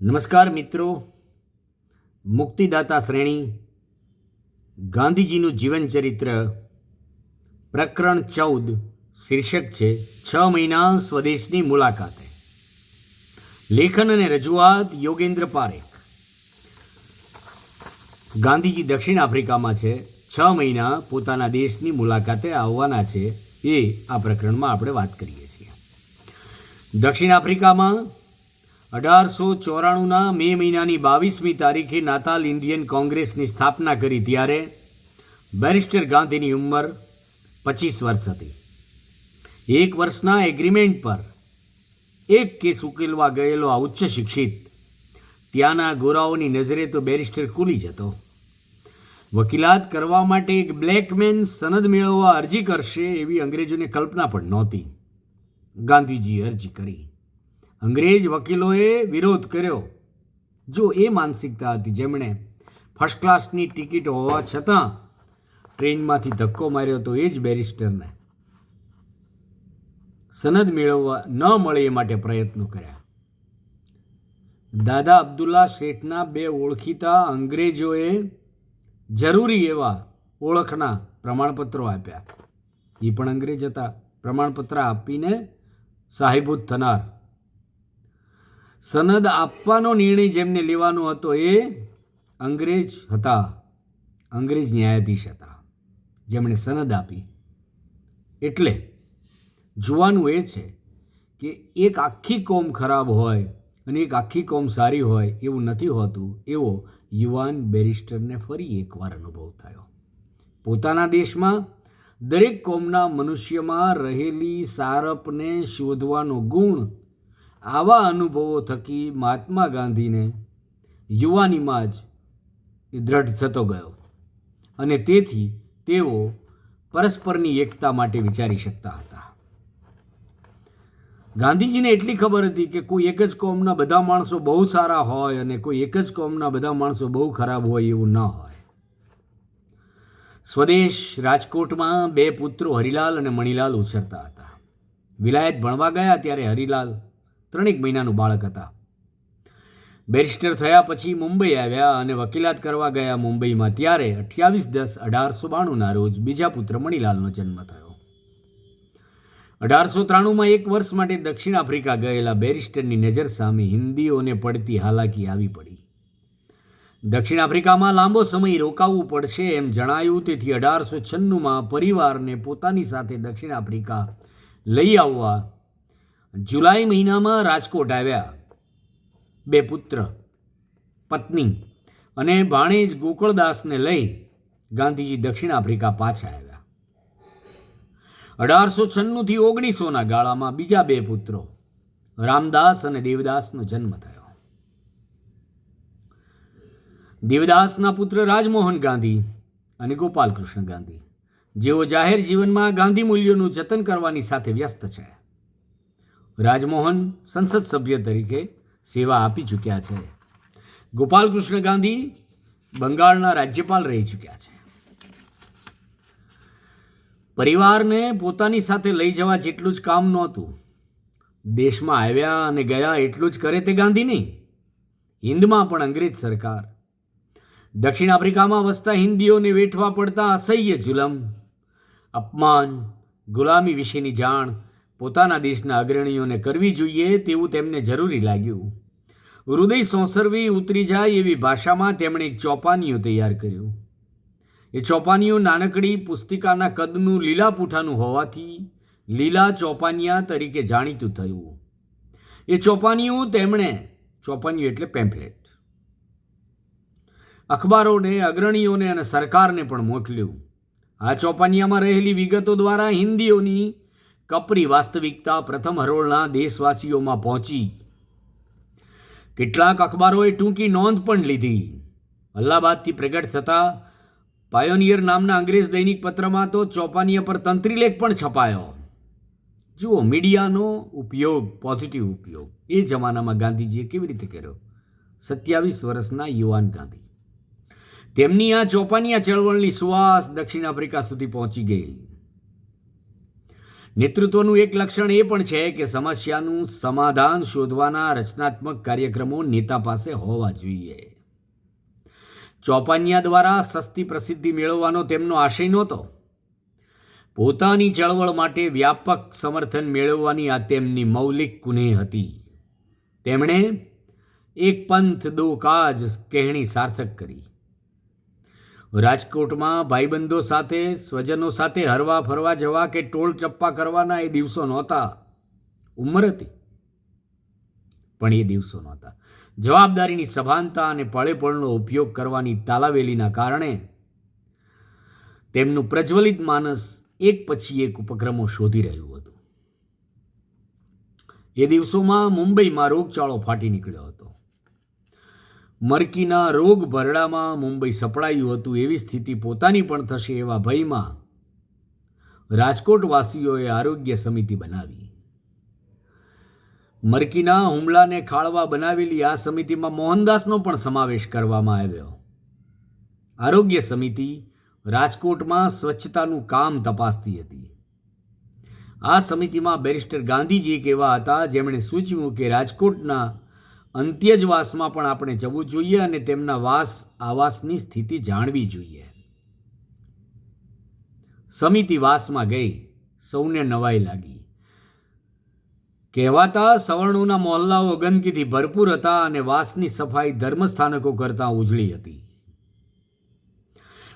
નમસ્કાર મિત્રો. મુક્તિદાતા શ્રેણી ગાંધીજીનું જીવન ચરિત્ર પ્રકરણ ચૌદ શીર્ષક છે, છ મહિના સ્વદેશની મુલાકાતે. લેખન અને રજૂઆત યોગેન્દ્ર પારેખ. ગાંધીજી દક્ષિણ આફ્રિકામાં છે, છ મહિના પોતાના દેશની મુલાકાતે આવવાના છે એ આ પ્રકરણમાં આપણે વાત કરીએ છીએ. દક્ષિણ આફ્રિકામાં અઢારસો ચોરાણુંના મે મહિનાની બાવીસમી તારીખે નાતાલ ઇન્ડિયન કોંગ્રેસની સ્થાપના કરી ત્યારે બેરિસ્ટર ગાંધીની ઉંમર પચીસ વર્ષ હતી. એક વર્ષના એગ્રીમેન્ટ પર એક કેસ ઉકેલવા ગયેલો આ ઉચ્ચ શિક્ષિત, ત્યાંના ગોરાઓની નજરે તો બેરિસ્ટર ખુલી જતો વકીલાત કરવા માટે એક બ્લેકમેન સનદ મેળવવા અરજી કરશે એવી અંગ્રેજોને કલ્પના પણ નહોતી. ગાંધીજીએ અરજી કરી. અંગ્રેજ વકીલોએ વિરોધ કર્યો. જો એ માનસિકતા હતી જેમણે ફર્સ્ટ ક્લાસની ટિકિટ હોવા છતાં ટ્રેનમાંથી ધક્કો માર્યો તો એ જ બેરિસ્ટરને સનદ મેળવવા ન મળે એ માટે પ્રયત્નો કર્યા. દાદા અબ્દુલ્લા શેઠના બે ઓળખીતા અંગ્રેજોએ જરૂરી એવા ઓળખના પ્રમાણપત્રો આપ્યા. એ પણ અંગ્રેજ હતા. પ્રમાણપત્ર આપીને સાહેબૂત થનાર સનદ આપવાનો નિર્ણય જેમને લેવાનો હતો એ અંગ્રેજ હતા. અંગ્રેજ ન્યાયાધીશ હતા. જેમણે સનદ આપી. એટલે જોવાનું એ છે કે એક આખી કોમ ખરાબ હોય અને એક આખી કોમ સારી હોય એવું નથી હોતું, એવો યુવાન બેરિસ્ટરને ફરી એકવાર અનુભવ થયો. પોતાના દેશમાં દરેક કોમના મનુષ્યમાં રહેલી સારપને શોધવાનો ગુણ આવા અનુભવો થકી મહાત્મા ગાંધીને યુવાનીમાં જ દ્રઢ થતો ગયો. અને તેથી તેઓ પરસ્પરની એકતા માટે વિચારી શકતા હતા. ગાંધીજીને એટલી ખબર હતી કે કોઈ એક જ કોમના બધા માણસો બહુ સારા હોય અને કોઈ એક જ કોમના બધા માણસો બહુ ખરાબ હોય એવું ન હોય. સ્વદેશ રાજકોટમાં બે પુત્રો હરિલાલ અને મણિલાલ ઉછરતા હતા. વિલાયત ભણવા ગયા ત્યારે હરિલાલ ત્રણેક મહિનાનું બાળક હતા. બેરિસ્ટર થયા પછી મુંબઈ આવ્યા અને વકીલાત કરવા ગયા મુંબઈમાં ત્યારે અઠ્યાવીસ દસ અઢારસો બાણુંના રોજ બીજા પુત્ર મણિલાલનો જન્મ થયો. અઢારસો ત્રાણુંમાં એક વર્ષ માટે દક્ષિણ આફ્રિકા ગયેલા બેરિસ્ટરની નજર સામે હિન્દીઓને પડતી હાલાકી આવી પડી. દક્ષિણ આફ્રિકામાં લાંબો સમય રોકાવું પડશે એમ જણાયું તેથી અઢારસો છન્નુંમાં પરિવારને પોતાની સાથે દક્ષિણ આફ્રિકા લઈ આવવા જુલાઈ મહિનામાં રાજકોટ આવ્યા. બે પુત્ર, પત્ની અને ભાણેજ ગોકળદાસને લઈ ગાંધીજી દક્ષિણ આફ્રિકા પાછા આવ્યા. અઢારસો છન્નુંથી ઓગણીસોના ગાળામાં બીજા બે પુત્રો, રામદાસ અને દેવદાસનો જન્મ થયો. દેવદાસના પુત્ર રાજમોહન ગાંધી અને ગોપાલકૃષ્ણ ગાંધી, જેઓ જાહેર જીવનમાં ગાંધી મૂલ્યોનું જતન કરવાની સાથે વ્યસ્ત છે. રાજમોહન સંસદ સભ્ય તરીકે સેવા આપી ચૂક્યા છે. ગોપાલકૃષ્ણ ગાંધી બંગાળના રાજ્યપાલ રહી ચૂક્યા છે. પરિવારને પોતાની સાથે લઈ જવા જેટલું જ કામ નહોતું. દેશમાં આવ્યા અને ગયા એટલું જ કરે તે ગાંધી નહીં હિન્દમાં પણ અંગ્રેજ સરકાર. દક્ષિણ આફ્રિકામાં વસતા હિન્દીઓને વેઠવા પડતા અસહ્ય જુલમ, અપમાન, ગુલામી વિશેની જાણ પોતાના દેશના અગ્રણીઓને કરવી જોઈએ તેવું તેમને જરૂરી લાગ્યું. હૃદય સંસર્વી ઉતરી જાય એવી ભાષામાં તેમણે એક ચોપાનીઓ તૈયાર કર્યું. એ ચોપાનીઓ નાનકડી પુસ્તિકાના કદનું લીલા પૂઠાનું હોવાથી લીલા ચોપાનિયા તરીકે જાણીતું થયું. એ ચોપાનીઓ તેમણે, ચોપાનીઓ એટલે પેમ્પલેટ. અખબારોને, અગ્રણીઓને અને સરકારને પણ મોકલ્યું. આ ચોપાનિયામાં રહેલી વિગતો દ્વારા હિન્દીઓની કપરી વાસ્તવિકતા પ્રથમ હરોળના દેશવાસીઓમાં પહોંચી. કેટલાક અખબારોએ ટૂંકી નોંધ પણ લીધી. અલ્હાબાદથી પ્રગટ થતા પાયોનિયર નામના અંગ્રેજ દૈનિક પત્રમાં તો ચોપાનિયા પર તંત્રીલેખ પણ છપાયો. જુઓ, મીડિયાનો ઉપયોગ પોઝિટિવ ઉપયોગ. એ જમાનામાં ગાંધીજીએ કેવી રીતે કર્યો? સત્યાવીસ વર્ષના યુવાન ગાંધી. તેમની આ ચોપાનિયા ચળવળની સુવાસ દક્ષિણ આફ્રિકા સુધી પહોંચી ગઈ. નેતૃત્વનું એક લક્ષણ એ પણ છે કે સમસ્યાનું સમાધાન શોધવાના રચનાત્મક કાર્યક્રમો નેતા પાસે હોવા જોઈએ. ચોપાનિયા દ્વારા સસ્તી પ્રસિદ્ધિ મેળવવાનો તેમનો આશય નહોતો. પોતાની ચળવળ માટે વ્યાપક સમર્થન મેળવવાની આ તેમની મૌલિક કુનેહ હતી. તેમણે એક પંથ દો કાજ કહેણી સાર્થક કરી. રાજકોટમાં ભાઈબંધો સાથે, સ્વજનો સાથે હરવા ફરવા જવા કે ટોળ ચપ્પા કરવાના એ દિવસો નહોતા. ઉંમર હતી, પણ એ દિવસો નહોતા. જવાબદારીની સભાનતા અને પળેપળનો ઉપયોગ કરવાની તાલાવેલીના કારણે તેમનું પ્રજ્વલિત માનસ એક પછી એક ઉપક્રમો શોધી રહ્યું હતું. એ દિવસોમાં મુંબઈમાં રોગચાળો ફાટી નીકળ્યો હતો. મરકીના રોગ ભરડામાં મુંબઈ સપડાયું હતું એવી સ્થિતિ પોતાની પણ થશે એવા ભયમાં રાજકોટવાસીઓએ આરોગ્ય સમિતિ બનાવી. મરકીના હુમલાને ખાળવા બનાવેલી આ સમિતિમાં મોહનદાસનો પણ સમાવેશ કરવામાં આવ્યો. આરોગ્ય સમિતિ રાજકોટમાં સ્વચ્છતાનું કામ તપાસતી હતી. આ સમિતિમાં બેરિસ્ટર ગાંધીજી એક એવા હતા, જેમણે સૂચવ્યું કે રાજકોટના અંત્યજવાસમાં પણ આપણે જવું જોઈએ અને તેમના વાસ આવાસની સ્થિતિ જાણવી જોઈએ. સમિતિ વાસમાં ગઈ, સૌને નવાઈ લાગી. કહેવાતા સવર્ણોના મોહલ્લાઓ ગંદકીથી ભરપૂર હતા અને વાસની સફાઈ ધર્મસ્થાનકો કરતાં ઉજળી હતી.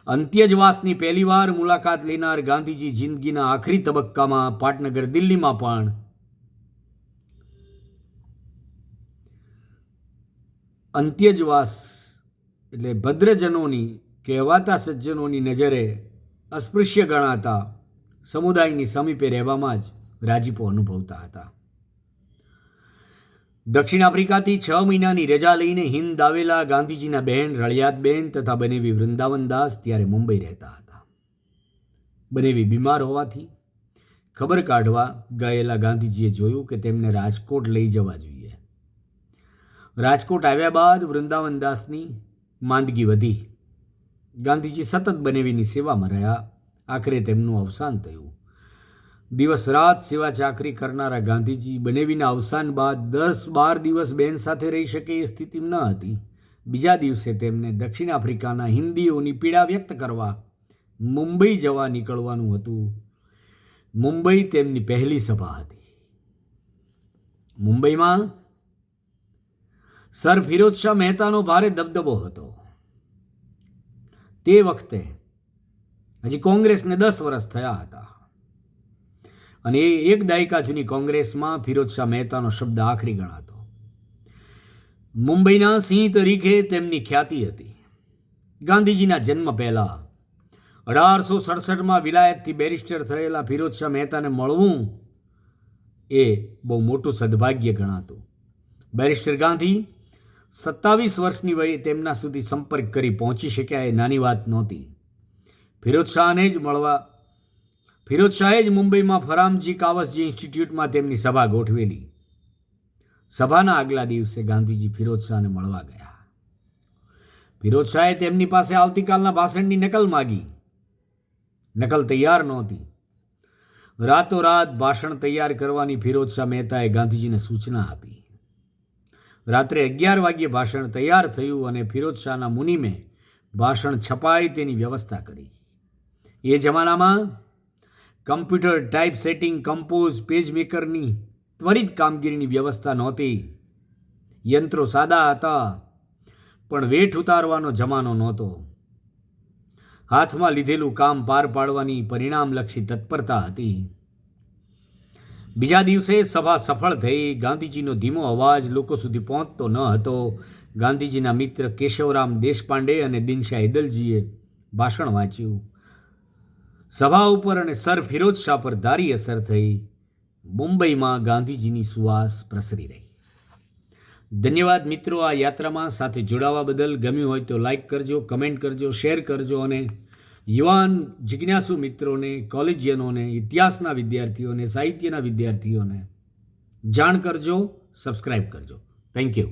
અંત્યજવાસની પહેલીવાર મુલાકાત લેનાર ગાંધીજી જિંદગીના આખરી તબક્કામાં પાટનગર દિલ્હીમાં પણ અંત્યજવાસ એટલે ભદ્રજનોની, કહેવાતા સજ્જનોની નજરે અસ્પૃશ્ય ગણાતા સમુદાયની સમીપે રહેવામાં જ રાજીપો અનુભવતા હતા. દક્ષિણ આફ્રિકાથી છ મહિનાની રજા લઈને હિંદ આવેલા ગાંધીજીના બહેન રળિયાતબેન તથા બનેવી વૃંદાવનદાસ ત્યારે મુંબઈ રહેતા હતા. બનેવી બીમાર હોવાથી ખબર કાઢવા ગયેલા ગાંધીજીએ જોયું કે તેમને રાજકોટ લઈ જવા જોઈએ. રાજકોટ આવ્યા બાદ વૃંદાવનદાસની માંદગી વધી. ગાંધીજી સતત બનેવીની સેવામાં રહ્યા. આખરે તેમનું અવસાન થયું. દિવસ રાત સેવા ચાકરી કરનારા ગાંધીજી બનેવીના અવસાન બાદ દસ બાર દિવસ બેન સાથે રહી શકે એ સ્થિતિ ન હતી. બીજા દિવસે તેમને દક્ષિણ આફ્રિકાના હિન્દીઓની પીડા વ્યક્ત કરવા મુંબઈ જવા નીકળવાનું હતું. મુંબઈ તેમની પહેલી સભા હતી. મુંબઈમાં સર ફિરોજ શાહ મહેતાનો ભારે દબદબો હતો. તે વખતે હજી કોંગ્રેસને દસ વર્ષ થયા હતા. અને એ એક દાયકા જૂની કોંગ્રેસમાં ફિરોજ શાહ મહેતાનો શબ્દ આખરી ગણાતો. મુંબઈના સિંહ તરીકે તેમની ખ્યાતિ હતી. ગાંધીજીના જન્મ પહેલા અઢારસો સડસઠમાં વિલાયતથી બેરિસ્ટર થયેલા ફિરોજ શાહ મહેતાને મળવું એ બહુ મોટું સદભાગ્ય ગણાતું. બેરિસ્ટર ગાંધી સત્તાવીસ વર્ષની વયે તેમના સુધી સંપર્ક કરી પહોંચી શક્યા એ નાની વાત નહોતી. ફિરોજ શાહને જ મળવા, ફિરોજ શાહે જ મુંબઈમાં ફરામજી કાવસજી ઇન્સ્ટિટ્યૂટમાં તેમની સભા ગોઠવેલી. સભાના આગલા દિવસે ગાંધીજી ફિરોજ શાહને મળવા ગયા. ફિરોજ શાહે તેમની પાસે આવતીકાલના ભાષણની નકલ માગી. નકલ તૈયાર નહોતી. રાતોરાત ભાષણ તૈયાર કરવાની ફિરોજ શાહ મહેતાએ ગાંધીજીને સૂચના આપી. રાત્રે અગિયાર વાગ્યે ભાષણ તૈયાર થયું અને ફિરોજ શાહના મુનિમે ભાષણ છપાય તેની વ્યવસ્થા કરી. એ જમાનામાં computer type setting compose page મેકરની ત્વરિત કામગીરીની વ્યવસ્થા નહોતી. યંત્રો સાદા હતા, પણ વેઠ ઉતારવાનો જમાનો નહોતો. હાથમાં લીધેલું કામ પાર પાડવાની પરિણામલક્ષી તત્પરતા હતી. બીજા દિવસે સભા સફળ થઈ. ગાંધીજીનો ધીમો અવાજ લોકો સુધી પહોંચતો ન હતો. ગાંધીજીના મિત્ર કેશવરામ દેશપાંડે અને દિનશા હેદલજીએ ભાષણ વાંચ્યું. સભા ઉપર અને સર ફિરોજ શાહ પર ધારી અસર થઈ. મુંબઈમાં ગાંધીજીની સુવાસ પ્રસરી રહી. ધન્યવાદ મિત્રો, આ યાત્રામાં સાથે જોડાવા બદલ. ગમ્યું હોય તો લાઇક કરજો કમેન્ટ કરજો શેર કરજો અને યુવાન જિજ્ઞાસુ મિત્રોને કોલેજિયનોને ઇતિહાસના વિદ્યાર્થીઓને સાહિત્યના વિદ્યાર્થીઓને જાણ કરજો સબસ્ક્રાઈબ કરજો. Thank you